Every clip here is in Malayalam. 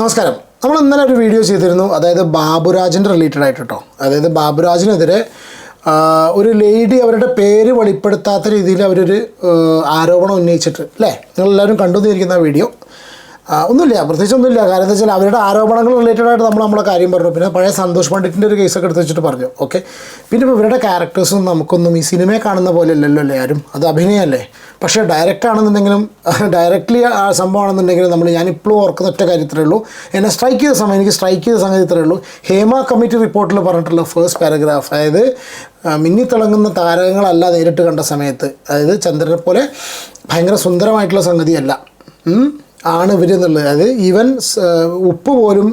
നമസ്കാരം. നമ്മൾ ഇന്നലെ ഒരു വീഡിയോ ചെയ്തിരുന്നു. അതായത് ബാബുരാജിന്റെ റിലേറ്റഡ് ആയിട്ട് കേട്ടോ അതായത് ബാബുരാജിനെതിരെ ഒരു ലേഡി അവരുടെ പേര് വെളിപ്പെടുത്താത്ത രീതിയിൽ അവരൊരു ആരോപണം ഉന്നയിച്ചിട്ട് അല്ലേ നിങ്ങളെല്ലാവരും ആ വീഡിയോ ഒന്നുമില്ല പ്രത്യേകിച്ച് ഒന്നുമില്ല കാരണം എന്താ വെച്ചാൽ അവരുടെ ആരോപണങ്ങൾ റിലേറ്റഡ് ആയിട്ട് നമ്മൾ നമ്മളെ കാര്യം പറഞ്ഞു. പിന്നെ പഴയ സന്തോഷ് പണ്ഡിറ്റിന്റെ ഒരു കേസൊക്കെ എടുത്ത് വെച്ചിട്ട് പറഞ്ഞു. ഓക്കെ പിന്നെ ഇപ്പോൾ ഇവരുടെ ക്യാരക്ടേഴ്സും നമുക്കൊന്നും ഈ സിനിമയെ കാണുന്ന പോലെ അല്ലല്ലോ അല്ലേ ആരും? അത് അഭിനയമല്ലേ പക്ഷേ ഡയറക്റ്റ് ആണെന്നുണ്ടെങ്കിലും ഡയറക്റ്റ്ലി ആ സംഭവമാണെന്നുണ്ടെങ്കിലും നമ്മൾ ഞാനിപ്പോഴും ഓർക്കുന്ന ഒറ്റ കാര്യത്തിലേ ഉള്ളൂ. എന്നെ സ്ട്രൈക്ക് ചെയ്ത സമയം എനിക്ക് സ്ട്രൈക്ക് ചെയ്ത സംഗതി ഇത്രയേ ഉള്ളൂ. ഹേമ കമ്മിറ്റി റിപ്പോർട്ടിൽ പറഞ്ഞിട്ടുള്ള ഫസ്റ്റ് പാരഗ്രാഫ് അതായത് മിന്നി മിന്നിത്തിളങ്ങുന്ന താരങ്ങളല്ല നേരിട്ട് കണ്ട സമയത്ത്. അതായത് ചന്ദ്രനെ പോലെ ഭയങ്കര സുന്ദരമായിട്ടുള്ള സംഗതിയല്ല. ആണ് ഇവർ എന്നുള്ളത്. അതായത് ഈവൻ ഉപ്പ് പോലും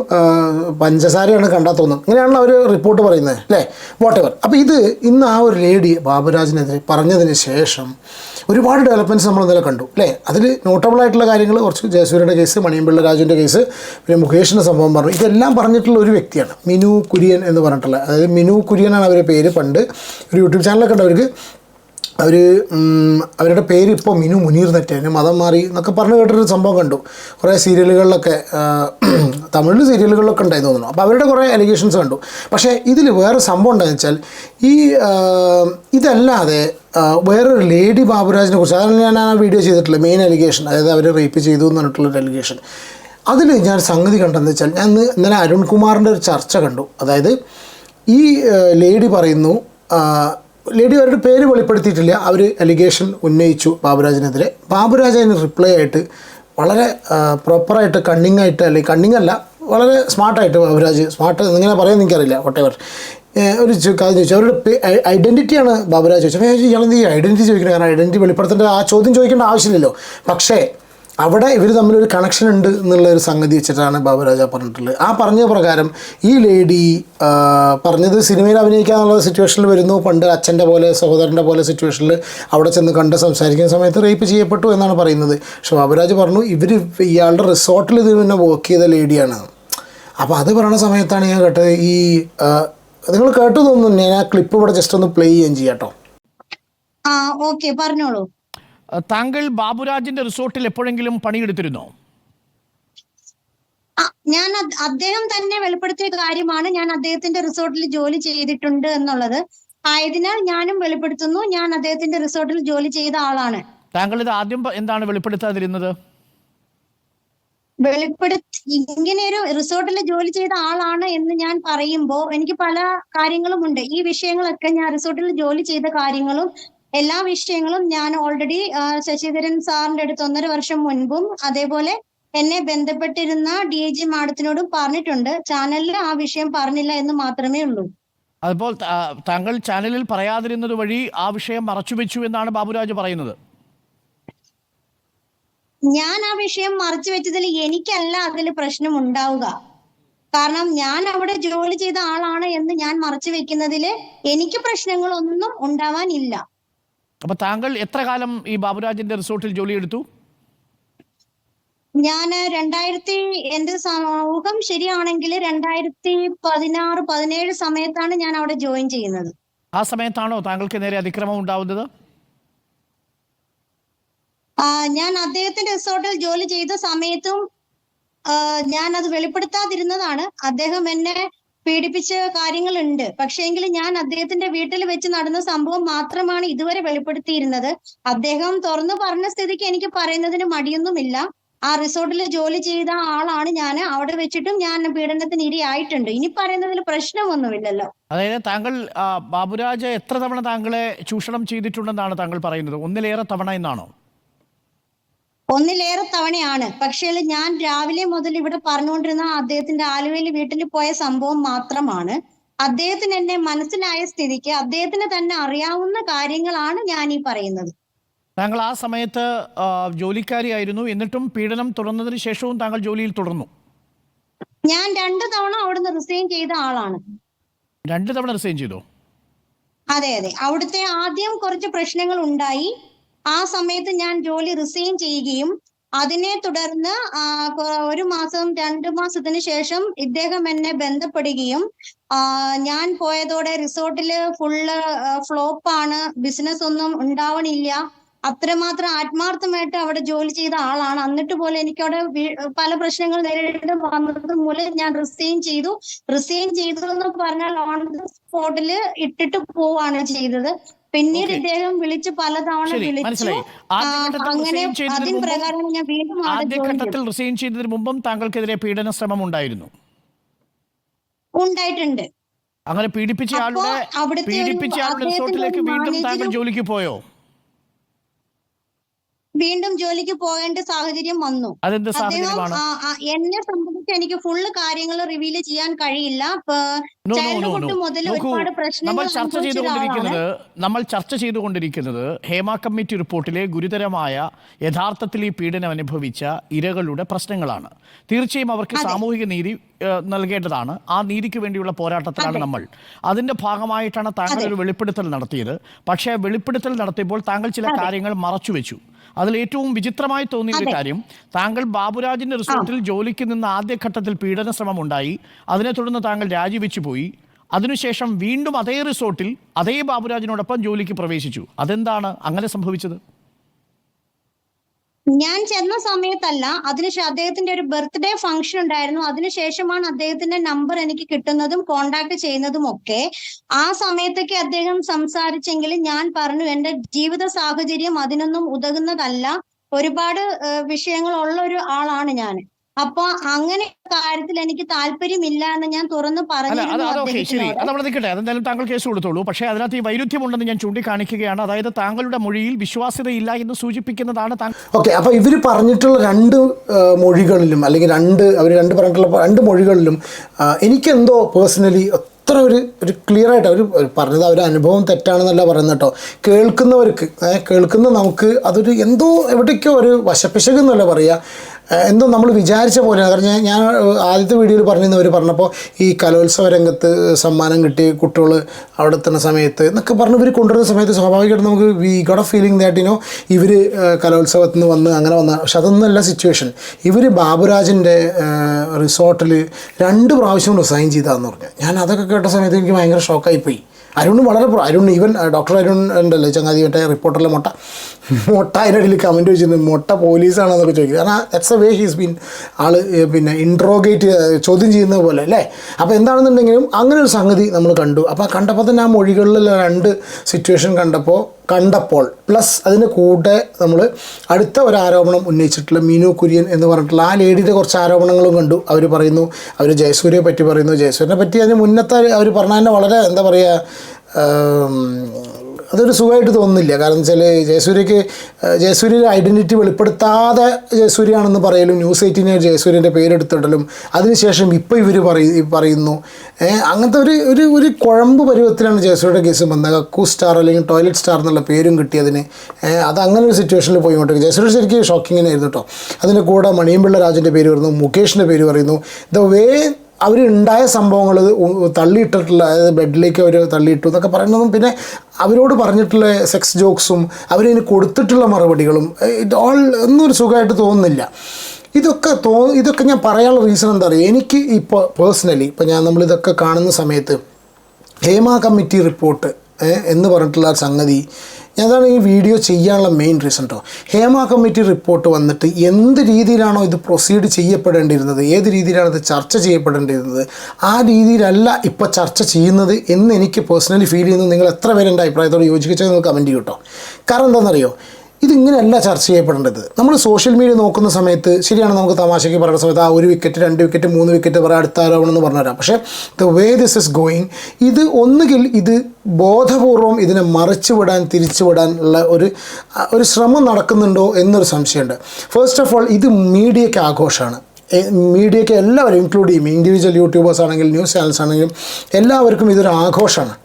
പഞ്ചസാരയാണ് കണ്ടാൽ ഇങ്ങനെയാണല്ലോ അവർ റിപ്പോർട്ട് പറയുന്നത് അല്ലേ? വാട്ട് എവർ അപ്പോൾ ഇത് ഇന്ന് ആ ഒരു ലേഡി ബാബുരാജിനെതിരെ പറഞ്ഞതിന് ശേഷം ഒരുപാട് ഡെവലപ്മെന്റ്സ് നമ്മൾ ഇന്നലെ കണ്ടു അല്ലേ? അതിൽ നോട്ടബിൾ ആയിട്ടുള്ള കാര്യങ്ങൾ കുറച്ച് ജയസൂര്യയുടെ കേസ് മണിയമ്പിള്ള രാജുവിന്റെ കേസ് പിന്നെ മുകേഷിന്റെ സംഭവം പറഞ്ഞു. ഇതെല്ലാം പറഞ്ഞിട്ടുള്ള ഒരു വ്യക്തിയാണ് മിനു കുര്യൻ എന്ന് പറഞ്ഞിട്ടുള്ള. അതായത് മിനു കുര്യനാണ് അവരുടെ പേര്. പണ്ട് ഒരു യൂട്യൂബ് ചാനലൊക്കെ ഉണ്ട്. അവർക്ക് അവർ അവരുടെ പേര് ഇപ്പോൾ മിനു മുനീർ നെറ്റേന് മതം മാറി എന്നൊക്കെ പറഞ്ഞു കേട്ടൊരു സംഭവം കണ്ടു. കുറേ സീരിയലുകളിലൊക്കെ തമിഴ് സീരിയലുകളിലൊക്കെ ഉണ്ടായി തോന്നുന്നു. അപ്പോൾ അവരുടെ കുറേ അലിഗേഷൻസ് കണ്ടു. പക്ഷേ ഇതിൽ വേറെ സംഭവം എന്താണെന്ന് വെച്ചാൽ ഈ ഇതല്ലാതെ വേറൊരു ലേഡി ബാബുരാജിനെ കുറിച്ച് അതാണ് ഞാൻ ആ വീഡിയോ ചെയ്തിട്ടുള്ളത് മെയിൻ അലിഗേഷൻ അതായത് അവർ റേപ്പ് ചെയ്തു എന്ന് പറഞ്ഞിട്ടുള്ളൊരു അലിഗേഷൻ അതിൽ ഞാൻ സംഗതി കണ്ടെന്ന് വെച്ചാൽ ഞാൻ ഇന്നലെ അരുൺകുമാറിന്റെ ഒരു ചർച്ച കണ്ടു. അതായത് ഈ ലേഡി പറയുന്നു ലേഡി അവരുടെ പേര് വെളിപ്പെടുത്തിയിട്ടില്ല. അവർ അലിഗേഷൻ ഉന്നയിച്ചു ബാബുരാജിനെതിരെ. ബാബുരാജ് അതിന് റിപ്ലൈ ആയിട്ട് വളരെ പ്രോപ്പറായിട്ട് കണ്ണിങ് ആയിട്ട് അല്ലെങ്കിൽ കണ്ണിങ് അല്ല വളരെ സ്മാർട്ടായിട്ട് ബാബുരാജ് സ്മാർട്ട് ഇങ്ങനെ പറയാൻ എനിക്കറിയില്ല വട്ടേവർ ഒരു കാര്യം ചോദിച്ചു. അവരുടെ ഐഡന്റിറ്റിയാണ് ബാബുരാജ് ചോദിച്ചത്. ഇയാൾ ഈ ഐഡന്റിറ്റി ചോദിക്കുന്നത് കാരണം ഐഡന്റിറ്റി വെളിപ്പെടുത്തേണ്ട ആ ചോദ്യം ചോദിക്കേണ്ട ആവശ്യമില്ലല്ലോ. പക്ഷേ അവിടെ ഇവർ തമ്മിലൊരു കണക്ഷൻ ഉണ്ട് എന്നുള്ള ഒരു സംഗതി വെച്ചിട്ടാണ് ബാബുരാജ പറഞ്ഞിട്ടുള്ളത്. ആ പറഞ്ഞ പ്രകാരം ഈ ലേഡി പറഞ്ഞത് സിനിമയിൽ അഭിനയിക്കാന്നുള്ള സിറ്റുവേഷനിൽ വരുന്നു. പണ്ട് അച്ഛന്റെ പോലെ സഹോദരന്റെ പോലെ സിറ്റുവേഷനിൽ അവിടെ ചെന്ന് കണ്ട് സംസാരിക്കുന്ന സമയത്ത് റേപ്പ് ചെയ്യപ്പെട്ടു എന്നാണ് പറയുന്നത്. പക്ഷെ ബാബുരാജ് പറഞ്ഞു ഇവർ ഇയാളുടെ റിസോർട്ടിൽ ഇത് പിന്നെ വർക്ക് ചെയ്ത ലേഡിയാണ് അപ്പോൾ അത് പറയുന്ന സമയത്താണ് ഞാൻ കേട്ടത് ഈ നിങ്ങൾ കേട്ടു തോന്നുന്നു ഞാൻ ആ ക്ലിപ്പ് ഇവിടെ ജസ്റ്റ് ഒന്ന് പ്ലേ ചെയ്യുകയും ചെയ്യാം കേട്ടോ. ആ ഓക്കെ പറഞ്ഞോളൂ. താങ്കൾ ബാബുരാജിന്റെ റിസോർട്ടിൽ എപ്പോഴെങ്കിലും പണിയെടുത്തിരുന്നോ? ഞാൻ അദ്ദേഹം തന്നെ വെളിപ്പെടുത്തിയ കാര്യമാണ് ഞാൻ അദ്ദേഹത്തിന്റെ റിസോർട്ടിൽ ജോലി ചെയ്തിട്ടുണ്ട് എന്നുള്ളത്. ആയതിനാൽ ഞാനും വെളിപ്പെടുത്തുന്നു ഞാൻ അദ്ദേഹത്തിന്റെ റിസോർട്ടിൽ ജോലി ചെയ്ത ആളാണ്. താങ്കൾ ഇത് ആദ്യം എന്താണ് വെളിപ്പെടുത്താതിരുന്നത്? വെളിപ്പെടുത്തി ഇങ്ങനെ ഒരു റിസോർട്ടിൽ ജോലി ചെയ്ത ആളാണ് എന്ന് ഞാൻ പറയുമ്പോൾ എനിക്ക് പല കാര്യങ്ങളും ഉണ്ട്. ഈ വിഷയങ്ങളൊക്കെ ഞാൻ റിസോർട്ടിൽ ജോലി ചെയ്ത കാര്യങ്ങളും എല്ലാ വിഷയങ്ങളും ഞാൻ ഓൾറെഡി ശശിധരൻ സാറിന്റെ അടുത്ത് ഒന്നര വർഷം മുൻപും അതേപോലെ എന്നെ ബന്ധപ്പെട്ടിരുന്ന ഡി ജി മാഡത്തിനോടും പറഞ്ഞിട്ടുണ്ട്. ചാനലിൽ ആ വിഷയം പറഞ്ഞില്ല എന്ന് മാത്രമേ ഉള്ളൂ. അതുപോലെ താങ്കൾ ചാനലിൽ പറയാതിരുന്നത് വഴി ആ വിഷയം മറച്ചുവെച്ചു എന്നാണ് ബാബുരാജ് പറയുന്നത്. ഞാൻ ആ വിഷയം മറച്ചു വെച്ചതിൽ എനിക്കല്ല അതിൽ പ്രശ്നം ഉണ്ടാവുക. കാരണം ഞാൻ അവിടെ ജോലി ചെയ്ത ആളാണ് എന്ന് ഞാൻ മറച്ചു വെക്കുന്നതിൽ എനിക്ക് പ്രശ്നങ്ങളൊന്നും ഉണ്ടാവാനില്ല. അപ്പൊ താങ്കൾ എത്ര കാലം ഈ ബാബുരാജിന്റെ റിസോർട്ടിൽ ജോലിയെടുത്തു? ഞാൻ രണ്ടായിരത്തി എന്റെ സമൂഹം ശരിയാണെങ്കിൽ രണ്ടായിരത്തി പതിനാറ് പതിനേഴ് സമയത്താണ് ഞാൻ അവിടെ ജോയിൻ ചെയ്യുന്നത്. ആ സമയത്താണോ താങ്കൾക്ക് നേരെ അതിക്രമം ഉണ്ടാവുന്നത്? ഞാൻ അദ്ദേഹത്തിന്റെ റിസോർട്ടിൽ ജോലി ചെയ്ത സമയത്തും ഞാൻ അത് വെളിപ്പെടുത്താതിരുന്നതാണ്. അദ്ദേഹം എന്നെ പീഡിപ്പിച്ച കാര്യങ്ങളുണ്ട്. പക്ഷേങ്കിൽ ഞാൻ അദ്ദേഹത്തിന്റെ വീട്ടിൽ വെച്ച് നടന്ന സംഭവം മാത്രമാണ് ഇതുവരെ വെളിപ്പെടുത്തിയിരുന്നത്. അദ്ദേഹം തുറന്നു പറഞ്ഞ സ്ഥിതിക്ക് എനിക്ക് പറയുന്നതിന് മടിയൊന്നുമില്ല. ആ റിസോർട്ടിൽ ജോലി ചെയ്ത ആളാണ് ഞാൻ. അവിടെ വെച്ചിട്ടും ഞാൻ പീഡനത്തിന് ഇരയായിട്ടുണ്ട് ഇനി പറയുന്നതിൽ പ്രശ്നമൊന്നുമില്ലല്ലോ. അതായത് താങ്കൾ ബാബുരാജ് എത്ര തവണ താങ്കളെ ചൂഷണം ചെയ്തിട്ടുണ്ടെന്നാണ് താങ്കൾ പറയുന്നത്? ഒന്നിലേറെ തവണ എന്നാണോ? ഒന്നിലേറെ തവണയാണ്. പക്ഷേ ഞാൻ രാവിലെ മുതൽ ഇവിടെ പറഞ്ഞുകൊണ്ടിരുന്ന അദ്ദേഹത്തിന്റെ ആലുവയിൽ വീട്ടിൽ പോയ സംഭവം മാത്രമാണ്. അദ്ദേഹത്തിന് എന്നെ മനസ്സിലായ സ്ഥിതിക്ക് അദ്ദേഹത്തിന് തന്നെ അറിയാവുന്ന കാര്യങ്ങളാണ് ഞാൻ ഈ പറയുന്നത്. താങ്കൾ ആ സമയത്ത് ജോലിക്കാരിയായിരുന്നു. എന്നിട്ടും പീഡനം തുടർന്നതിന് ശേഷവും താങ്കൾ ജോലിയിൽ തുടർന്നു. ഞാൻ രണ്ടു തവണ അവിടുന്ന് റിസൈൻ ചെയ്ത ആളാണ്. രണ്ടു തവണ റിസൈൻ ചെയ്തോ? അതെ അതെ. അവിടുത്തെ ആദ്യം കുറച്ച് പ്രശ്നങ്ങൾ ഉണ്ടായി. ആ സമയത്ത് ഞാൻ ജോലി റിസൈൻ ചെയ്യുകയും അതിനെ തുടർന്ന് ഒരു മാസം രണ്ടു മാസത്തിന് ശേഷം ഇദ്ദേഹം എന്നെ ബന്ധപ്പെടുകയും ഞാൻ പോയതോടെ റിസോർട്ടിൽ ഫുള്ള് ഫ്ലോപ്പാണ് ബിസിനസ് ഒന്നും ഉണ്ടാവണില്ല അത്രമാത്രം ആത്മാർത്ഥമായിട്ട് അവിടെ ജോലി ചെയ്ത ആളാണ്. എന്നിട്ട് പോലെ എനിക്ക് അവിടെ പല പ്രശ്നങ്ങൾ നേരിടേണ്ടി വന്നത് മൂലം ഞാൻ റിസൈൻ ചെയ്തു. റിസൈൻ ചെയ്തു എന്ന് പറഞ്ഞാൽ ഓൺ ദ സ്പോട്ടിൽ ഇട്ടിട്ട് പോവാണ് ചെയ്തത്. പിന്നീട്. ഇദ്ദേഹം വിളിച്ച് പലതവണ വിളിച്ചു. അങ്ങനെ അതിൻ പ്രകാരം ഞാൻ വീണ്ടും ആദ്യഘട്ടത്തിൽ റിസൈൻ ചെയ്തതിന് മുമ്പും താങ്കൾക്കെതിരെ പീഡന ശ്രമം ഉണ്ടായിരുന്നു? ഉണ്ടായിട്ടുണ്ട്. അങ്ങനെ പീഡിപ്പിച്ച ആളുടെ പീഡിപ്പിച്ച ആളുടെ റിസോർട്ടിലേക്ക് വീണ്ടും താങ്കൾ ജോലിക്ക് പോയോ? വീണ്ടും ജോലിക്ക് പോകേണ്ട സാഹചര്യം വന്നു. അതെന്ത് അദ്ദേഹം എന്നെ എനിക്ക് ഫുള്ള് കാര്യങ്ങൾ റിവീൽ ചെയ്യാൻ കഴിയില്ല. ചൈൽഡ്ഹുഡ് മുതൽ ഒരുപാട് നമ്മൾ പ്രശ്നങ്ങൾ ചർച്ച ചെയ്തുകൊണ്ടിരിക്കുന്നത് നമ്മൾ ചർച്ച ചെയ്തുകൊണ്ടിരിക്കുന്നത് ഹേമ കമ്മിറ്റി റിപ്പോർട്ടിലെ ഗുരുതരമായ യഥാർത്ഥത്തിൽ ഈ പീഡനം അനുഭവിച്ച ഇരകളുടെ പ്രശ്നങ്ങളാണ്. തീർച്ചയായും അവർക്ക് സാമൂഹിക നീതി നൽകേണ്ടതാണ്. ആ നീതിക്ക് വേണ്ടിയുള്ള പോരാട്ടത്തിലാണ് നമ്മൾ. അതിന്റെ ഭാഗമായിട്ടാണ് താങ്കൾ ഒരു വെളിപ്പെടുത്തൽ നടത്തിയത്. പക്ഷേ വെളിപ്പെടുത്തൽ നടത്തിയപ്പോൾ താങ്കൾ ചില കാര്യങ്ങൾ മറച്ചുവെച്ചു. അതിൽ ഏറ്റവും വിചിത്രമായി തോന്നിയ ഒരു കാര്യം താങ്കൾ ബാബുരാജിന്റെ റിസോർട്ടിൽ ജോലിക്ക് നിന്ന് ആദ്യഘട്ടത്തിൽ പീഡന ശ്രമം ഉണ്ടായി അതിനെ തുടർന്ന് താങ്കൾ രാജിവെച്ചു പോയി. അതിനുശേഷം വീണ്ടും അതേ റിസോർട്ടിൽ അതേ ബാബുരാജിനോടൊപ്പം ജോലിക്ക് പ്രവേശിച്ചു. അതെന്താണ് അങ്ങനെ സംഭവിച്ചത്? ഞാൻ ചെന്ന സമയത്തല്ല അതിനുശേഷം അദ്ദേഹത്തിന്റെ ഒരു ബർത്ത്ഡേ ഫംഗ്ഷൻ ഉണ്ടായിരുന്നു. അതിനുശേഷമാണ് അദ്ദേഹത്തിന്റെ നമ്പർ എനിക്ക് കിട്ടുന്നതും കോണ്ടാക്ട് ചെയ്യുന്നതും ഒക്കെ. ആ സമയത്തൊക്കെ അദ്ദേഹം സംസാരിച്ചെങ്കിലും ഞാൻ പറഞ്ഞു എന്റെ ജീവിത സാഹചര്യം അതിനൊന്നും ഉതകുന്നതല്ല. ഒരുപാട് വിഷയങ്ങൾ ഉള്ള ഒരു ആളാണ് ഞാൻ. അപ്പൊ അങ്ങനെ കാര്യത്തിൽ എനിക്ക് താല്പര്യമില്ല എന്ന് ഞാൻ തുറന്നു പറഞ്ഞു ശരി. അത് അവിടെ നിൽക്കട്ടെ അതെന്തായാലും താങ്കൾ കേസ് കൊടുത്തോളൂ. പക്ഷേ അതിനകത്ത് ഈ വൈരുദ്ധ്യമുണ്ടെന്ന് ഞാൻ ചൂണ്ടിക്കാണിക്കുകയാണ്. അതായത് താങ്കളുടെ മൊഴിയിൽ വിശ്വാസ്യതയില്ല എന്ന് സൂചിപ്പിക്കുന്നതാണ് ഓക്കെ അപ്പൊ ഇവർ പറഞ്ഞിട്ടുള്ള രണ്ട് മൊഴികളിലും അല്ലെങ്കിൽ രണ്ട് അവർ രണ്ട് പറഞ്ഞിട്ടുള്ള രണ്ട് മൊഴികളിലും എനിക്കെന്തോ പേഴ്സണലി അത്ര ഒരു ഒരു ക്ലിയർ ആയിട്ട് അവർ പറഞ്ഞത് അവർ അനുഭവം തെറ്റാണെന്നല്ല പറയുന്നത് കേട്ടോ. കേൾക്കുന്നവർക്ക് കേൾക്കുന്ന നമുക്ക് അതൊരു എന്തോ എവിടേക്കോ ഒരു വശപ്പിശക് എന്നല്ല പറയുക എന്തോ നമ്മൾ വിചാരിച്ച പോലെയാണ്. കാരണം ഞാൻ ആദ്യത്തെ വീഡിയോയിൽ പറഞ്ഞിരുന്നവർ പറഞ്ഞപ്പോൾ ഈ കലോത്സവ രംഗത്ത് സമ്മാനം കിട്ടി കുട്ടികൾ അവിടെ എത്തുന്ന സമയത്ത് എന്നൊക്കെ പറഞ്ഞ് ഇവർ കൊണ്ടുവരുന്ന സമയത്ത് സ്വാഭാവികമായിട്ട് നമുക്ക് we got a feeling that you know ഇവർ കലോത്സവത്തിൽ നിന്ന് വന്ന് അങ്ങനെ വന്ന പക്ഷെ അതൊന്നുമല്ല സിറ്റുവേഷൻ ഇവർ ബാബുരാജിന്റെ റിസോർട്ടിൽ രണ്ട് പ്രാവശ്യം റിസൈൻ ചെയ്താന്ന് പറഞ്ഞു. ഞാൻ അതൊക്കെ കേട്ട സമയത്ത് എനിക്ക് ഭയങ്കര ഷോക്കായിപ്പോയി അരുൺ വളരെ അരുൺ ഈവൻ ഡോക്ടർ അരുൺ ഉണ്ടല്ലോ ചങ്ങാതി മറ്റേ റിപ്പോർട്ടറിലെ മുട്ട. മുട്ട അതിനിടയിൽ കമന്റ് വെച്ചിരുന്നു മുട്ട പോലീസാണെന്നൊക്കെ ചോദിക്കും കാരണം that's a way he's been all പിന്നെ ഇൻട്രോഗേറ്റ് ചോദ്യം ചെയ്യുന്നത് പോലെ അല്ലേ? അപ്പോൾ എന്താണെന്നുണ്ടെങ്കിലും അങ്ങനെ ഒരു സംഗതി നമ്മൾ കണ്ടു. അപ്പോൾ കണ്ടപ്പോൾ തന്നെ ആ മൊഴികളിൽ രണ്ട് സിറ്റുവേഷൻ കണ്ടപ്പോൾ കണ്ടപ്പോൾ പ്ലസ് അതിന് കൂടെ നമ്മൾ അടുത്ത ഒരു ആരോപണം ഉന്നയിച്ചിട്ടുള്ള മീനു കുര്യൻ എന്ന് പറഞ്ഞിട്ടുള്ള ആ ലേഡിയുടെ കുറച്ച് ആരോപണങ്ങളും കണ്ടു. അവർ പറയുന്നു അവർ ജയസൂര്യയെ പറ്റി പറയുന്നു. ജയസൂര്യനെ പറ്റി അതിന് മുന്നത്തെ അവർ പറഞ്ഞ തന്നെ വളരെ എന്താ പറയുക അതൊരു സുഖമായിട്ട് തോന്നുന്നില്ല. കാരണം വെച്ചാൽ ജയസൂര്യക്ക് ജയസൂര്യയുടെ ഐഡന്റിറ്റി വെളിപ്പെടുത്താതെ ജയസൂര്യാണെന്ന് പറയലും ന്യൂസ് എയ്റ്റീനെ ജയസൂര്യന്റെ പേരെടുത്തിടലും അതിനുശേഷം ഇപ്പോൾ ഇവർ പറയ പറയുന്നു. അങ്ങനത്തെ ഒരു ഒരു ഒരു കുഴമ്പ് പരുവത്തിലാണ് ജയസൂര്യയുടെ കേസ് വന്നത്. കക്കു സ്റ്റാർ അല്ലെങ്കിൽ ടോയ്ലറ്റ് സ്റ്റാർ എന്നുള്ള പേരും കിട്ടിയതിന്. അത് അങ്ങനെ ഒരു സിറ്റുവേഷനിൽ പോയി കൊണ്ടിരിക്കും ജയസൂര്യ ശരിക്കും ഷോക്കിങ്ങിനായിരുന്നു കേട്ടോ അതിന്റെ കൂടെ മണിയമ്പിള്ള രാജന്റെ പേര് പറയുന്നു മുകേഷിന്റെ പേര് പറയുന്നു. ദ വേ അവരുണ്ടായ സംഭവങ്ങൾ തള്ളിയിട്ടിട്ടുള്ള അതായത് ബെഡിലേക്ക് അവർ തള്ളിയിട്ടു എന്നൊക്കെ പറയുന്നതും പിന്നെ അവരോട് പറഞ്ഞിട്ടുള്ള സെക്സ് ജോക്സും അവരതിന് കൊടുത്തിട്ടുള്ള മറുപടികളും ഇറ്റ് ഓൾ ഒന്നും ഒരു സുഖമായിട്ട് തോന്നുന്നില്ല. ഇതൊക്കെ തോ ഇതൊക്കെ ഞാൻ പറയാനുള്ള റീസൺ എന്താ പറയുക എനിക്ക് ഇപ്പോൾ പേഴ്സണലി ഇപ്പോൾ ഞാൻ നമ്മളിതൊക്കെ കാണുന്ന സമയത്ത് ഹേമ കമ്മിറ്റി റിപ്പോർട്ട് എന്ന് പറഞ്ഞിട്ടുള്ള സംഗതി. അതാണ് ഈ വീഡിയോ ചെയ്യാനുള്ള മെയിൻ റീസൺ കേട്ടോ ഹേമ കമ്മിറ്റി റിപ്പോർട്ട് വന്നിട്ട് എന്ത് രീതിയിലാണോ ഇത് പ്രൊസീഡ് ചെയ്യപ്പെടേണ്ടിയിരുന്നത് ഏത് രീതിയിലാണ് ഇത് ചർച്ച ചെയ്യപ്പെടേണ്ടിയിരുന്നത് ആ രീതിയിലല്ല ഇപ്പോൾ ചർച്ച ചെയ്യുന്നത് എന്ന് എനിക്ക് പേഴ്സണലി ഫീൽ ചെയ്യുന്നത് നിങ്ങൾ എത്ര പേര് എന്റെ അഭിപ്രായത്തോട് യോജിച്ചത് നിങ്ങൾ കമന്റ് ചെയ്യൂട്ടോ കാരണം എന്താണെന്നറിയോ? ഇതിങ്ങനെയല്ല ചർച്ച ചെയ്യപ്പെടേണ്ടത്. നമ്മൾ സോഷ്യൽ മീഡിയ നോക്കുന്ന സമയത്ത് ശരിയാണ് നമുക്ക് തമാശയ്ക്ക് പറയുന്ന സമയത്ത് ആ ഒരു വിക്കറ്റ് രണ്ട് വിക്കറ്റ് മൂന്ന് വിക്കറ്റ് പറയാം അടുത്ത ആരോപണം എന്ന് പറഞ്ഞു പറഞ്ഞുതരാം. പക്ഷേ the way this is going ഇത് ഒന്നുകിൽ ഇത് ബോധപൂർവം ഇതിനെ മറിച്ചു വിടാൻ തിരിച്ചു വിടാൻ ഉള്ള ഒരു ഒരു ശ്രമം നടക്കുന്നുണ്ടോ എന്നൊരു സംശയമുണ്ട്. ഫസ്റ്റ് ഓഫ് ഓൾ ഇത് മീഡിയയ്ക്ക് ആഘോഷമാണ്. മീഡിയയ്ക്ക് എല്ലാവരും ഇൻക്ലൂഡ് ചെയ്യും. ഇൻഡിവിജ്വൽ യൂട്യൂബേഴ്സ് ആണെങ്കിലും ന്യൂസ് ചാനൽസ് ആണെങ്കിലും എല്ലാവർക്കും ഇതൊരു ആഘോഷമാണ്.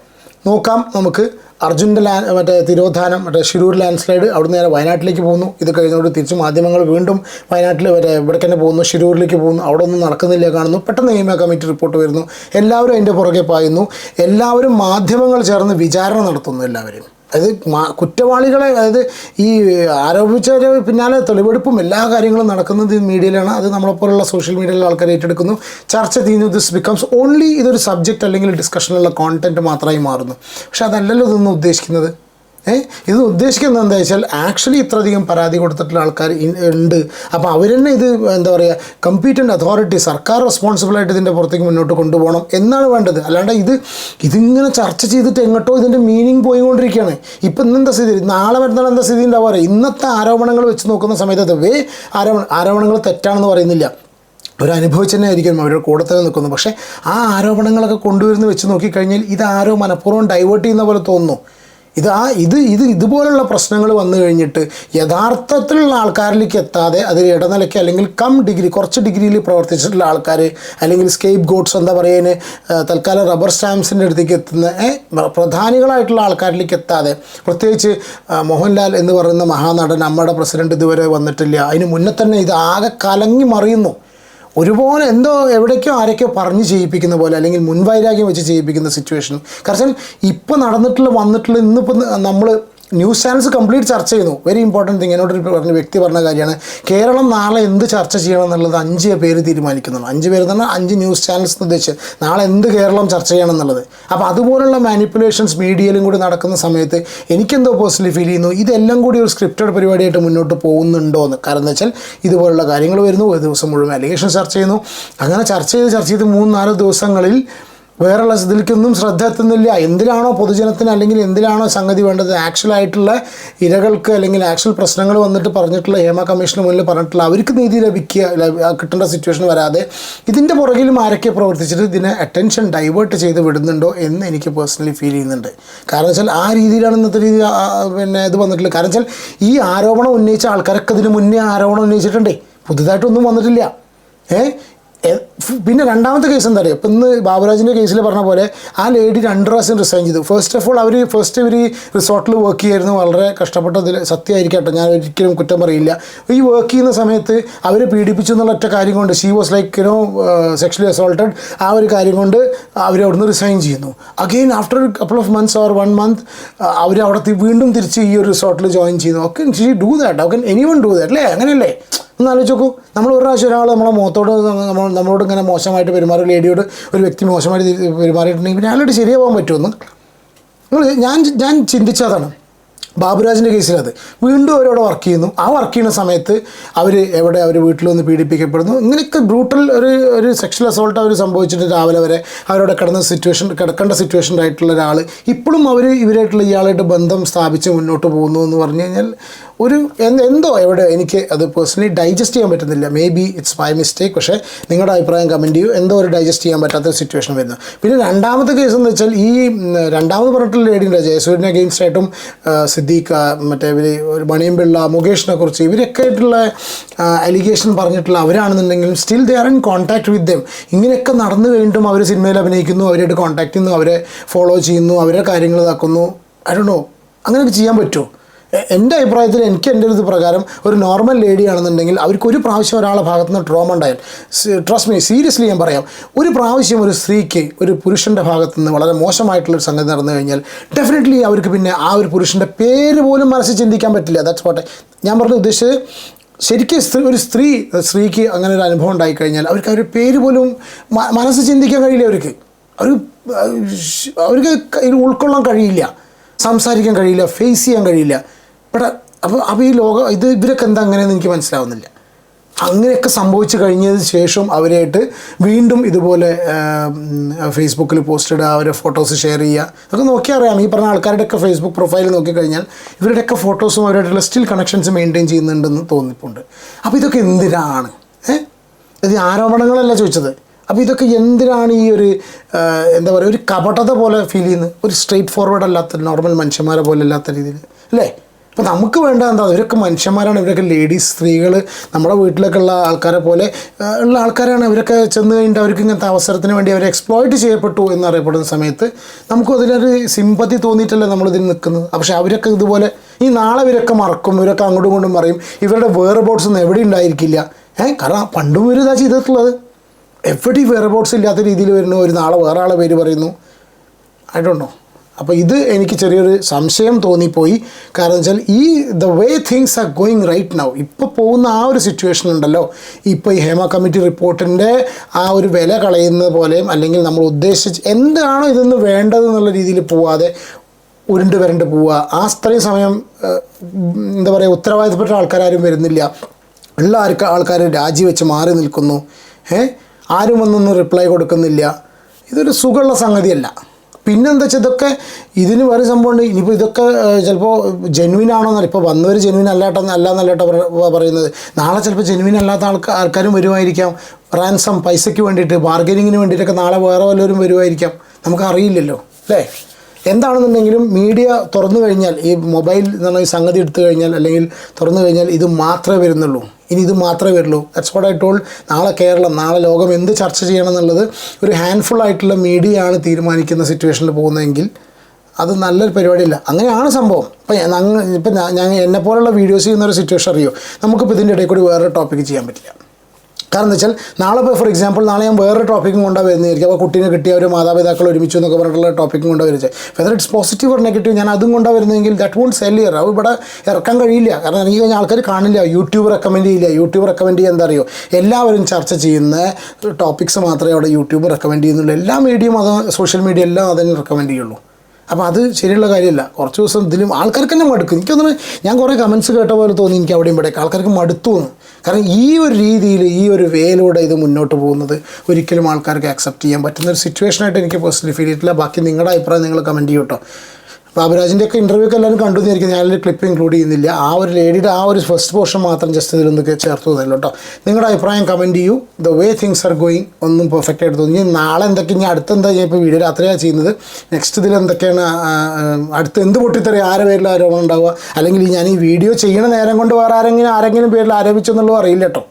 നോക്കാം നമുക്ക് അർജുന്റെ ലാൻ മറ്റേ തിരോധാനം മറ്റേ ഷിരൂർ ലാൻഡ് സ്ലൈഡ് അവിടുന്ന് നേരെ വയനാട്ടിലേക്ക് പോകുന്നു. ഇത് കഴിഞ്ഞുകൊണ്ട് തിരിച്ച് മാധ്യമങ്ങൾ വീണ്ടും വയനാട്ടിൽ മറ്റേ ഇവിടെ തന്നെ പോകുന്നു ഷിരൂരിലേക്ക് പോകുന്നു. അവിടെ ഒന്നും നടക്കുന്നില്ല കാണുന്നു. പെട്ടെന്ന് നിയമ കമ്മിറ്റി റിപ്പോർട്ട് വരുന്നു. എല്ലാവരും അതിന്റെ പുറകെ പായുന്നു. എല്ലാവരും മാധ്യമങ്ങൾ ചേർന്ന് വിചാരണ നടത്തുന്നു എല്ലാവരും. അതായത് കുറ്റവാളികളെ അതായത് ഈ ആരോപിച്ചവരെ പിന്നാലെ തെളിവെടുപ്പും എല്ലാ കാര്യങ്ങളും നടക്കുന്നത് മീഡിയയിലാണ്. അത് നമ്മളെപ്പോലുള്ള സോഷ്യൽ മീഡിയയിലുള്ള ആൾക്കാർ ഏറ്റെടുക്കുന്നു. ചർച്ച ചെയ്യുന്നു. ദിസ് ബിക്കംസ് ഓൺലി ഇതൊരു സബ്ജക്റ്റ് അല്ലെങ്കിൽ ഡിസ്കഷനുള്ള കോണ്ടന്റ് മാത്രമായി മാറുന്നു. പക്ഷെ അതല്ലല്ലോ ഇതൊന്നും ഉദ്ദേശിക്കുന്നത്. ഇത് ഉദ്ദേശിക്കുന്നത് എന്താ വെച്ചാൽ ആക്ച്വലി ഇത്രയധികം പരാതി കൊടുത്തിട്ടുള്ള ആൾക്കാർ ഉണ്ട്. അപ്പോൾ അവർ തന്നെ ഇത് എന്താ പറയുക കമ്പീറ്റന്റ് അതോറിറ്റി സർക്കാർ റെസ്പോൺസിബിളായിട്ട് ഇതിന്റെ പുറത്തേക്ക് മുന്നോട്ട് കൊണ്ടുപോകണം എന്നാണ് വേണ്ടത്. അല്ലാണ്ട് ഇത് ഇതിങ്ങനെ ചർച്ച ചെയ്തിട്ട് എങ്ങോട്ടോ ഇതിന്റെ മീനിങ് പോയിക്കൊണ്ടിരിക്കുകയാണ്. ഇപ്പം ഇന്നെന്താ സ്ഥിതി? നാളെ വരുന്ന എന്താ സ്ഥിതി ഉണ്ടാവുക ഇന്നത്തെ ആരോപണങ്ങൾ വെച്ച് നോക്കുന്ന സമയത്ത് അത് വേ ആരോപണ ആരോപണങ്ങൾ തെറ്റാണെന്ന് പറയുന്നില്ല. അവരനുഭവിച്ച് തന്നെ ആയിരിക്കും അവരുടെ കൂടെ തന്നെ നിൽക്കുന്നു. പക്ഷേ ആ ആരോപണങ്ങളൊക്കെ കൊണ്ടുവരുന്ന വെച്ച് നോക്കിക്കഴിഞ്ഞാൽ ഇത് ആരോ മനഃപൂർവം ഡൈവേർട്ട് ചെയ്യുന്ന പോലെ തോന്നുന്നു. ഇത് ആ ഇത് ഇത് ഇതുപോലുള്ള പ്രശ്നങ്ങൾ വന്നു കഴിഞ്ഞിട്ട് യഥാർത്ഥത്തിലുള്ള ആൾക്കാരിലേക്ക് എത്താതെ അതിൽ ഇടനിലയ്ക്ക് അല്ലെങ്കിൽ കം ഡിഗ്രി കുറച്ച് ഡിഗ്രിയിൽ പ്രവർത്തിച്ചിട്ടുള്ള ആൾക്കാർ അല്ലെങ്കിൽ സ്കേപ്പ് ഗോഡ്സ് എന്താ പറയുന്നത് തൽക്കാലം റബ്ബർ സ്റ്റാമ്പ്സിന്റെ അടുത്തേക്ക് എത്തുന്ന പ്രധാനികളായിട്ടുള്ള ആൾക്കാരിലേക്ക് എത്താതെ പ്രത്യേകിച്ച് മോഹൻലാൽ എന്ന് പറയുന്ന മഹാനടൻ നമ്മുടെ പ്രസിഡന്റ് ഇതുവരെ വന്നിട്ടില്ല. അതിന് മുന്നേ തന്നെ ഇത് ആകെ കലങ്ങി മറിയുന്നു. ഒരുപോലെ എന്തോ എവിടേക്കോ ആരൊക്കെയോ പറഞ്ഞ് ചെയ്യിപ്പിക്കുന്ന പോലെ അല്ലെങ്കിൽ മുൻവൈരാഗ്യം വെച്ച് ചെയ്യിപ്പിക്കുന്ന സിറ്റുവേഷൻ കാരണം ഇപ്പോൾ നടന്നിട്ടുള്ള വന്നിട്ടുള്ള ഇന്നിപ്പോൾ നമ്മൾ ന്യൂസ് ചാനൽസ് കംപ്ലീറ്റ് ചർച്ച ചെയ്യുന്നു. വെരി ഇമ്പോർട്ടന്റ് തിങ് എന്നോട് പറഞ്ഞ വ്യക്തി പറഞ്ഞ കാര്യമാണ്. കേരളം നാളെ എന്ത് ചർച്ച ചെയ്യണം എന്നുള്ളത് അഞ്ച് പേര് തീരുമാനിക്കുന്നുള്ളൂ. അഞ്ച് പേര് തന്നെ അഞ്ച് ന്യൂസ് ചാനൽസ് എന്ന് ഉദ്ദേശിച്ച് നാളെ എന്ത് കേരളം ചർച്ച ചെയ്യണം എന്നുള്ളത്. അപ്പോൾ അതുപോലുള്ള മാനിപ്പുലേഷൻസ് മീഡിയയിലും കൂടി നടക്കുന്ന സമയത്ത് എനിക്കെന്തോ പേഴ്സണലി ഫീൽ ചെയ്യുന്നു. ഇതെല്ലാം കൂടി ഒരു സ്ക്രിപ്റ്റഡ് പരിപാടിയായിട്ട് മുന്നോട്ട് പോകുന്നുണ്ടോ എന്ന്. കാരണം എന്ന് വെച്ചാൽ ഇതുപോലുള്ള കാര്യങ്ങൾ വരുന്നു. ഒരു ദിവസം മുഴുവൻ അലിഗേഷൻ ചർച്ച ചെയ്യുന്നു. അങ്ങനെ ചർച്ച ചെയ്ത് ചർച്ച ചെയ്ത് മൂന്ന് നാല് ദിവസങ്ങളിൽ വേറെയുള്ള ഇതിലേക്കൊന്നും ശ്രദ്ധ എത്തുന്നില്ല എന്തിലാണോ പൊതുജനത്തിന് അല്ലെങ്കിൽ എന്തിലാണോ സംഗതി വേണ്ടത്? ആക്ച്വൽ ആയിട്ടുള്ള ഇരകൾക്ക് അല്ലെങ്കിൽ ആക്ച്വൽ പ്രശ്നങ്ങൾ വന്നിട്ട് പറഞ്ഞിട്ടുള്ള ഹേമ കമ്മീഷന് മുന്നിൽ പറഞ്ഞിട്ടുള്ള അവർക്ക് നീതി ലഭിക്കുക ലഭ- കിട്ടേണ്ട സിറ്റുവേഷൻ വരാതെ ഇതിന്റെ പുറകിലും ആരൊക്കെ പ്രവർത്തിച്ചിട്ട് ഇതിനെ അറ്റൻഷൻ ഡൈവേർട്ട് ചെയ്ത് വിടുന്നുണ്ടോ എന്ന് എനിക്ക് പേഴ്സണലി ഫീൽ ചെയ്യുന്നുണ്ട്. കാരണം വെച്ചാൽ ആ രീതിയിലാണ് ഇന്നത്തെ രീതി പിന്നെ ഇത് വന്നിട്ടുള്ളത്. കാരണം വെച്ചാൽ ഈ ആരോപണം ഉന്നയിച്ച ആൾക്കാരൊക്കെ ഇതിന് മുന്നേ ആരോപണം ഉന്നയിച്ചിട്ടുണ്ടേ. പുതുതായിട്ടൊന്നും വന്നിട്ടില്ല. ഏ? എ- ഫ് പിന്നെ രണ്ടാമത്തെ കേസ് എന്താ പറയുക ഇപ്പം ഇന്ന് ബാബുരാജിന്റെ കേസിൽ പറഞ്ഞ പോലെ ആ ലേഡി രണ്ട് പ്രാവശ്യം റിസൈൻ ചെയ്തു. ഫസ്റ്റ് ഓഫ് ഓൾ അവർ ഫസ്റ്റ് ഇവർ റിസോർട്ടിൽ വർക്ക് ചെയ്യായിരുന്നു. വളരെ കഷ്ടപ്പെട്ടതിൽ സത്യമായിരിക്കട്ടെ ഞാൻ ഒരിക്കലും കുറ്റം പറയില്ല. ഈ വർക്ക് ചെയ്യുന്ന സമയത്ത് അവർ പീഡിപ്പിച്ചു എന്നുള്ള ഒറ്റ കാര്യം കൊണ്ട് she was like you know sexually assaulted ആ ഒരു കാര്യം കൊണ്ട് അവർ അവിടുന്ന് റിസൈൻ ചെയ്യുന്നു. Again after couple of months or one month അവർ അവിടെ വീണ്ടും തിരിച്ച് ഈ ഒരു റിസോർട്ടിൽ ജോയിൻ ചെയ്യുന്നു. ഒക്കെ she do that okay any one do that അല്ലേ? അങ്ങനെയല്ലേ? ഒന്ന് ആലോചിച്ച് നോക്കൂ നമ്മൾ ഒരു പ്രാവശ്യം ഒരാൾ നമ്മളെ മുഖത്തോട് നമ്മൾ നമ്മളോട് ഇങ്ങനെ മോശമായിട്ട് പെരുമാറി ലേഡിയോട് ഒരു വ്യക്തി മോശമായിട്ട് പെരുമാറിയിട്ടുണ്ടെങ്കിൽ പിന്നെ അയാളോട് ശരിയാവാൻ പറ്റുമെന്ന്. നിങ്ങൾ ഞാൻ ഞാൻ ചിന്തിച്ചതാണ് ബാബുരാജിന്റെ കേസിലത് വീണ്ടും അവരവിടെ വർക്ക് ചെയ്യുന്നു. ആ വർക്ക് ചെയ്യുന്ന സമയത്ത് അവർ എവിടെ അവർ വീട്ടിൽ വന്ന് പീഡിപ്പിക്കപ്പെടുന്നു. ഇങ്ങനെയൊക്കെ ബ്രൂട്ടൽ ഒരു ഒരു സെക്ഷൽ അസോൾട്ട് അവർ സംഭവിച്ചിട്ട് രാവിലെ വരെ അവരവിടെ കിടന്ന സിറ്റുവേഷൻ കിടക്കേണ്ട സിറ്റുവേഷൻ ആയിട്ടുള്ള ഒരാൾ ഇപ്പോഴും അവർ ഇവരായിട്ടുള്ള ഇയാളായിട്ട് ബന്ധം സ്ഥാപിച്ച് മുന്നോട്ട് പോകുന്നു എന്ന് പറഞ്ഞു കഴിഞ്ഞാൽ ഒരു എന്തോ എവിടെ എനിക്ക് അത് പേഴ്സണലി ഡൈജസ്റ്റ് ചെയ്യാൻ പറ്റുന്നില്ല. Maybe it's my mistake പക്ഷേ നിങ്ങളുടെ അഭിപ്രായം കമന്റ് ചെയ്യൂ. എന്തോ ഒരു ഡൈജസ്റ്റ് ചെയ്യാൻ പറ്റാത്ത സിറ്റുവേഷൻ വരുന്നു. പിന്നെ രണ്ടാമത്തെ കേസ് എന്ന് വെച്ചാൽ ഈ രണ്ടാമത് പറഞ്ഞിട്ടുള്ള ലേഡിയുടെ ജയസൂര്യനെ അഗെയിൻസ്റ്റ് ആയിട്ടും സിദ്ദീഖ് മറ്റേ ഇവർ മണിയം പിള്ള മുകേഷിനെ കുറിച്ച് ഇവരൊക്കെ ആയിട്ടുള്ള അലിഗേഷൻ പറഞ്ഞിട്ടുള്ള അവരാണെന്നുണ്ടെങ്കിലും still they are in contact with them ഇങ്ങനെയൊക്കെ നടന്നു കഴിഞ്ഞിട്ടും അവർ സിനിമയിൽ അഭിനയിക്കുന്നു അവരായിട്ട് കോൺടാക്ട് ചെയ്യുന്നു അവരെ ഫോളോ ചെയ്യുന്നു അവരുടെ കാര്യങ്ങൾ ഇതാക്കുന്നു. ഐ ഡോ നോ അങ്ങനെയൊക്കെ ചെയ്യാൻ പറ്റുമോ? എന്റെ അഭിപ്രായത്തിൽ എനിക്ക് എന്റെ ഒരു ഇത് പ്രകാരം ഒരു നോർമൽ ലേഡി ആണെന്നുണ്ടെങ്കിൽ അവർക്ക് ഒരു പ്രാവശ്യം ഒരാളെ ഭാഗത്ത് നിന്ന് ട്രോമ ഉണ്ടായാൽ ട്രസ്റ്റ് മീ സീരിയസ്ലി ഞാൻ പറയാം. ഒരു പ്രാവശ്യം ഒരു സ്ത്രീക്ക് ഒരു പുരുഷന്റെ ഭാഗത്തു നിന്ന് വളരെ മോശമായിട്ടുള്ളൊരു സംഗതി നടന്നു കഴിഞ്ഞാൽ ഡെഫിനറ്റ്ലി അവർക്ക് പിന്നെ ആ ഒരു പുരുഷന്റെ പേര് പോലും മനസ്സിൽ ചിന്തിക്കാൻ പറ്റില്ല. ദാറ്റ്സ് വാട്ട് ഞാൻ പറഞ്ഞ ഉദ്ദേശിച്ചത് ശരിക്കും സ്ത്രീ ഒരു സ്ത്രീ സ്ത്രീക്ക് അങ്ങനെ ഒരു അനുഭവം ഉണ്ടായിക്കഴിഞ്ഞാൽ അവർക്ക് അവരുടെ പേര് പോലും മനസ്സ് ചിന്തിക്കാൻ കഴിയില്ല അവർക്ക്. അവർ അവർക്ക് ഉൾക്കൊള്ളാൻ കഴിയില്ല. സംസാരിക്കാൻ കഴിയില്ല ഫേസ് ചെയ്യാൻ കഴിയില്ല. ബട്ട് അപ്പോൾ അപ്പോൾ ഈ ലോകം ഇത് ഇവരൊക്കെ എന്താ അങ്ങനെയെന്ന് എനിക്ക് മനസ്സിലാവുന്നില്ല. അങ്ങനെയൊക്കെ സംഭവിച്ചു കഴിഞ്ഞതിന് ശേഷം അവരായിട്ട് വീണ്ടും ഇതുപോലെ ഫേസ്ബുക്കിൽ പോസ്റ്റ് ഇടുക അവരെ ഫോട്ടോസ് ഷെയർ ചെയ്യുക അതൊക്കെ നോക്കിയാൽ അറിയാം. ഈ പറഞ്ഞ ആൾക്കാരുടെയൊക്കെ ഫേസ്ബുക്ക് പ്രൊഫൈൽ നോക്കിക്കഴിഞ്ഞാൽ ഇവരുടെയൊക്കെ ഫോട്ടോസും അവരുടെ സ്റ്റിൽ കണക്ഷൻസ് മെയിന്റെയിൻ ചെയ്യുന്നുണ്ടെന്ന് തോന്നിപ്പുണ്ട്. അപ്പോൾ ഇതൊക്കെ എന്തിനാണ്? ഏഹ് ഇത് ആരോപണങ്ങളല്ല ചോദിച്ചത്. അപ്പോൾ ഇതൊക്കെ എന്തിനാണ് ഈ ഒരു എന്താ പറയുക ഒരു കപടത പോലെ ഫീൽ ചെയ്യുന്നത്? ഒരു സ്ട്രെയിറ്റ് ഫോർവേഡ് അല്ലാത്ത നോർമൽ മനുഷ്യന്മാരെ പോലെ അല്ലാത്ത രീതിയിൽ അല്ലേ? അപ്പോൾ നമുക്ക് വേണ്ട എന്താ ഇവരൊക്കെ മനുഷ്യന്മാരാണ് ഇവരൊക്കെ ലേഡീസ് സ്ത്രീകൾ നമ്മുടെ വീട്ടിലൊക്കെ ഉള്ള ആൾക്കാരെ പോലെ ഉള്ള ആൾക്കാരാണ് ഇവരൊക്കെ ചെന്ന് കഴിഞ്ഞിട്ട് അവർക്ക് ഇങ്ങനത്തെ അവസരത്തിന് വേണ്ടി അവർ എക്സ്പ്ലോയിറ്റ് ചെയ്യപ്പെട്ടു എന്നറിയപ്പെടുന്ന സമയത്ത് നമുക്ക് അതിനൊരു സിമ്പത്തി തോന്നിയിട്ടല്ലേ നമ്മളിതിൽ നിൽക്കുന്നത്? പക്ഷേ അവരൊക്കെ ഇതുപോലെ ഈ നാളെ ഇവരൊക്കെ മറക്കും ഇവരൊക്കെ അങ്ങോട്ടും കൊണ്ടും പറയും ഇവരുടെ വേറെ ബോട്ട്സ് ഒന്നും എവിടെ ഉണ്ടായിരിക്കില്ല. ഏഹ് കാരണം പണ്ടും ഇവർ ഇതാ ചെയ്തിട്ടുള്ളത്. എവിടെ വേറെ ഇല്ലാത്ത രീതിയിൽ വരുന്നു ഒരു നാളെ വേറെ ആളെ പേര് പറയുന്നു. ഐ ഡോണ്ട് നോ അപ്പോൾ ഇത് എനിക്ക് ചെറിയൊരു സംശയം തോന്നിപ്പോയി. കാരണം വെച്ചാൽ ഈ the way things are going right now ഇപ്പോൾ പോകുന്ന ആ ഒരു സിറ്റുവേഷൻ ഉണ്ടല്ലോ. ഇപ്പോൾ ഈ ഹേമ കമ്മിറ്റി റിപ്പോർട്ടിന്റെ ആ ഒരു വില കളയുന്നത് പോലെയും അല്ലെങ്കിൽ നമ്മൾ ഉദ്ദേശിച്ച് എന്താണോ ഇതൊന്ന് വേണ്ടത് എന്നുള്ള രീതിയിൽ പോവാതെ ഉരുണ്ട് വരണ്ട് പോവുക ആ അത്രയും സമയം എന്താ പറയുക ഉത്തരവാദിത്തപ്പെട്ട ആൾക്കാരും വരുന്നില്ല. ഉള്ള ആൾക്കാർ ആൾക്കാർ രാജിവെച്ച് മാറി നിൽക്കുന്നു. ഏ? ആരും ഒന്നൊന്നും റിപ്ലൈ കൊടുക്കുന്നില്ല. ഇതൊരു സുഖമുള്ള സംഗതിയല്ല. പിന്നെന്താ വെച്ചാൽ ഇതൊക്കെ ഇതിന് വേറെ സംഭവമുണ്ട് ഇനിയിപ്പോൾ ഇതൊക്കെ ചിലപ്പോൾ ജെന്വിൻ ആണോന്നല്ല ഇപ്പോൾ വന്നവർ ജെനുവിൻ അല്ലാട്ടോ അല്ല എന്നല്ലാട്ടോ പറയുന്നത്. നാളെ ചിലപ്പോൾ ജെനുവിൻ അല്ലാത്ത ആൾക്കാർ ആൾക്കാരും വരുമായിരിക്കാം. റാൻസം പൈസയ്ക്ക് വേണ്ടിയിട്ട് ബാർഗനിങ്ങിന് വേണ്ടിയിട്ടൊക്കെ നാളെ വേറെ വല്ലവരും വരുമായിരിക്കാം. നമുക്ക് അറിയില്ലല്ലോ അല്ലേ? എന്താണെന്നുണ്ടെങ്കിലും മീഡിയ തുറന്നു കഴിഞ്ഞാൽ ഈ മൊബൈൽ എന്ന് പറഞ്ഞ ഈ സംഗതി എടുത്തു കഴിഞ്ഞാൽ അല്ലെങ്കിൽ തുറന്നു കഴിഞ്ഞാൽ ഇത് മാത്രമേ വരുന്നുള്ളൂ. ഇനി ഇത് മാത്രമേ വരുള്ളൂ. ദാറ്റ്സ് വാട്ട് ഐ ടോൾ നാളെ കേരളം നാളെ ലോകം എന്ത് ചർച്ച ചെയ്യണം എന്നുള്ളത് ഒരു ഹാൻഡ്ഫുൾ ആയിട്ടുള്ള മീഡിയ ആണ് തീരുമാനിക്കുന്ന സിറ്റുവേഷനിൽ പോകുന്നതെങ്കിൽ അത് നല്ലൊരു പരിപാടിയില്ല. അങ്ങനെയാണ് സംഭവം. ഇപ്പം ഞങ്ങൾ ഇപ്പം ഞാൻ എന്നെ പോലുള്ള വീഡിയോസ് ചെയ്യുന്ന ഒരു സിറ്റുവേഷൻ അറിയോ? നമുക്കിപ്പോൾ ഇതിന്റെ ഇടയിൽ കൂടി വേറൊരു ടോപ്പിക്ക് ചെയ്യാൻ പറ്റില്ല. കാരണം എന്താ വെച്ചാൽ നാളെ ഇപ്പോൾ ഫോർ എക്സാമ്പിൾ നാളെ ഞാൻ വേറെ ടോപ്പിക്കും കൊണ്ടാണ് വരുന്നതായിരിക്കും. അപ്പോൾ കുട്ടീനെ കിട്ടിയ ഒരു മാതാപിതാക്കൾ ഒരുമിച്ച് എന്നൊക്കെ പറഞ്ഞിട്ടുള്ള ടോപ്പിക്കും കൊണ്ട് വരുന്നത്. Whether it's positive or negative ഞാൻ അതും കൊണ്ടാണ് വരുന്നതെങ്കിൽ ദാറ്റ് വോണ്ട് സെൽ ഇയർ അത് ഇവിടെ ഇറക്കാൻ കഴിയില്ല. കാരണം എനിക്ക് കഴിഞ്ഞാൽ ആൾക്കാർ കാണില്ല യൂട്യൂബ് റെക്കമെൻഡ് ചെയ്യില്ല. യൂട്യൂബ് റെക്കമെൻഡ് ചെയ്യുക എന്താ അറിയോ? എല്ലാവരും ചർച്ച ചെയ്യുന്ന ടോപ്പിക്സ് മാത്രമേ അവിടെ യൂട്യൂബ് റെക്കമെൻഡ് ചെയ്യുന്നുള്ളൂ. എല്ലാ മീഡിയയും അത് സോഷ്യൽ മീഡിയ എല്ലാം അതിന് റെക്കമെൻഡ് ചെയ്യുള്ളൂ. അപ്പോൾ അത് ശരിയുള്ള കാര്യമല്ല. കുറച്ച് ദിവസം ഇതിലും ആൾക്കാർക്ക് തന്നെ മടുക്കും. എനിക്കൊന്നും ഞാൻ കുറേ കമൻസ് കേട്ട പോലെ തോന്നി എനിക്ക് അവിടെയും ഇവിടെയൊക്കെ. ആൾക്കാർക്ക് മടുത്തു തോന്നും കാരണം ഈ ഒരു രീതിയിൽ ഈ ഒരു വേയിലൂടെ ഇത് മുന്നോട്ട് പോകുന്നത് ഒരിക്കലും ആൾക്കാർക്ക് അക്സെപ്റ്റ് ചെയ്യാൻ പറ്റുന്ന ഒരു സിറ്റുവേഷനായിട്ട് എനിക്ക് പേഴ്സണലി ഫീൽ ചെയ്തിട്ടില്ല. ബാക്കി നിങ്ങളുടെ അഭിപ്രായം നിങ്ങൾ കമന്റ് ചെയ്യും കേട്ടോ ബാബുരാജിന്റെ ഒക്കെ ഇന്റർവ്യൂ ഒക്കെ എല്ലാവരും കണ്ടു എന്നായിരിക്കും ഞാനൊരു ക്ലിപ്പ് ഇൻക്ലൂഡ് ചെയ്യുന്നില്ല. ആ ഒരു ലേഡിയുടെ ആ ഒരു ഫസ്റ്റ് പോർഷൻ മാത്രം ജസ്റ്റ് ഇതിലൊന്ന് ചേർത്ത് തന്നല്ലോ കേട്ടോ നിങ്ങളുടെ അഭിപ്രായം കമന്റ് ചെയ്യൂ. The way things are going ഒന്നും പെർഫെക്റ്റ് ആയിട്ട് തോന്നി നാളെ എന്തൊക്കെ ഇനി അടുത്ത എന്താ ഞാൻ ഇപ്പോൾ വീഡിയോ രാത്രിയാണ് ചെയ്യുന്നത്. നെക്സ്റ്റ് ഇതിൽ എന്തൊക്കെയാണ് അടുത്ത് എന്ത് പൊട്ടിത്തെറി ആരെ പേരിൽ ആരോപണം ഉണ്ടാവുക? അല്ലെങ്കിൽ ഞാൻ ഈ വീഡിയോ ചെയ്യണ നേരം കൊണ്ട് വേറെ ആരെങ്കിലും ആരെങ്കിലും പേരിൽ ആരോപിച്ചെന്നുള്ളത് അറിയില്ല കേട്ടോ